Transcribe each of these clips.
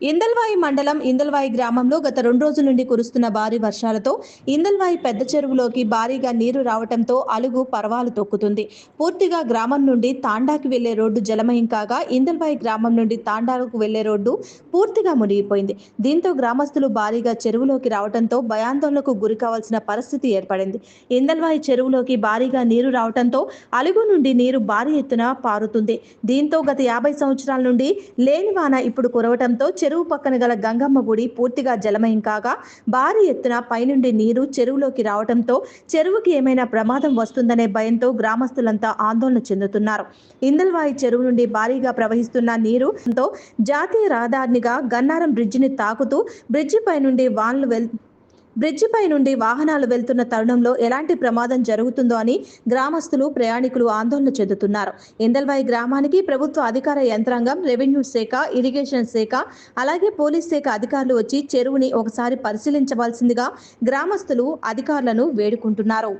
ఇందల్వాయి మండలం ఇందల్వాయి గ్రామంలో గత రెండు రోజుల నుండి కురుస్తున్న భారీ వర్షాలతో ఇందల్వాయి పెద్ద చెరువులోకి భారీగా నీరు రావడంతో అలుగు పర్వాలు తొక్కుతుంది. పూర్తిగా గ్రామం నుండి తాండాకి వెళ్ళే రోడ్డు జలమయం కాగా ఇందల్వాయి గ్రామం నుండి తాండాకు వెళ్ళే రోడ్డు పూర్తిగా మునిగిపోయింది. దీంతో గ్రామస్తులు భారీగా చెరువులోకి రావడంతో భయాందోళనకు గురి కావాల్సిన పరిస్థితి ఏర్పడింది. ఇందల్వాయి చెరువులోకి భారీగా నీరు రావడంతో అలుగు నుండి నీరు భారీ ఎత్తున పారుతుంది. దీంతో గత యాభై సంవత్సరాల నుండి లేని వాన ఇప్పుడు కురవటంతో చెరువు పక్కన గల గంగమ్మ గుడి పూర్తిగా జలమయం కాగా భారీ ఎత్తున పైనుండి నీరు చెరువులోకి రావడంతో చెరువుకి ఏమైనా ప్రమాదం వస్తుందనే భయంతో గ్రామస్తులంతా ఆందోళన చెందుతున్నారు. ఇందల్వాయి చెరువు నుండి భారీగా ప్రవహిస్తున్న నీరుతో జాతీయ రహదారినిగా గన్నారం బ్రిడ్జిని తాకుతూ బ్రిడ్జి పై నుండి వాన్లు వెల్ బ్రిడ్జిపై నుండి వాహనాలు వెళ్తున్న తరుణంలో ఎలాంటి ప్రమాదం జరుగుతుందో అని గ్రామస్తులు ప్రయాణికులు ఆందోళన చెందుతున్నారు. ఇందల్వాయి గ్రామానికి ప్రభుత్వ అధికార యంత్రాంగం రెవెన్యూ శాఖ ఇరిగేషన్ శాఖ అలాగే పోలీస్ శాఖ అధికారులు వచ్చి చెరువుని ఒకసారి పరిశీలించవలసిందిగా గ్రామస్తులు అధికారులను వేడుకుంటున్నారు.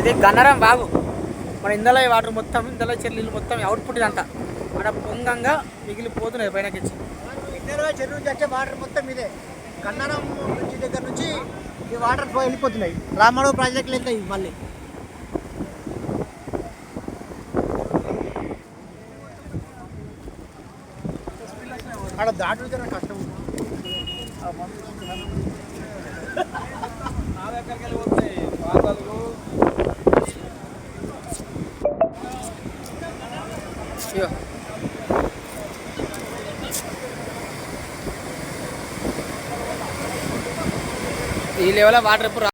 ఇది గన్నరం బాగు మన ఇందులో వాటర్ మొత్తం ఇందలో చెల్లిలు మొత్తం అవుట్పుట్ ఇదంతా మన పొంగంగా మిగిలిపోతున్నాయి పైనకిచ్చి ఇన్నెరవై చెరువు నుంచి వచ్చే వాటర్ మొత్తం ఇదే. గన్నరం నుంచి దగ్గర నుంచి ఈ వాటర్ వెళ్ళిపోతున్నాయి. రామారావు ప్రాజెక్టులు వెళ్తాయి మళ్ళీ? అక్కడ దాటుతేనే కష్టం. ఇగో ఈ లెవెల్ వాటర్ ఎప్పుడు